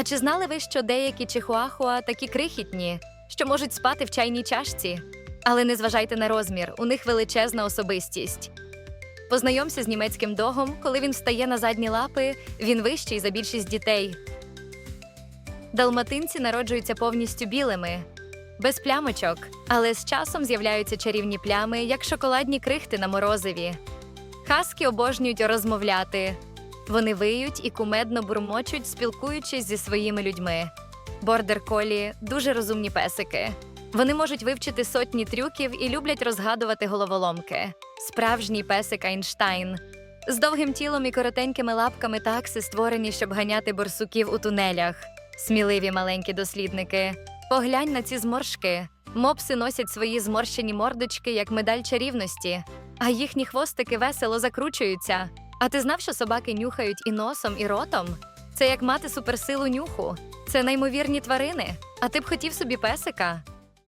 А чи знали ви, що деякі чихуахуа такі крихітні, що можуть спати в чайній чашці? Але не зважайте на розмір, у них величезна особистість. Познайомся з німецьким догом, коли він встає на задні лапи, він вищий за більшість дітей. Далматинці народжуються повністю білими, без плямочок, але з часом з'являються чарівні плями, як шоколадні крихти на морозиві. Хаски обожнюють розмовляти. Вони виють і кумедно бурмочуть, спілкуючись зі своїми людьми. Бордер колі дуже розумні песики. Вони можуть вивчити сотні трюків і люблять розгадувати головоломки. Справжній песик Айнштайн. З довгим тілом і коротенькими лапками такси створені, щоб ганяти борсуків у тунелях. Сміливі маленькі дослідники. Поглянь на ці зморшки. Мопси носять свої зморщені мордочки як медаль чарівності, а їхні хвостики весело закручуються. А ти знав, що собаки нюхають і носом, і ротом? Це як мати суперсилу нюху. Це неймовірні тварини. А ти б хотів собі песика?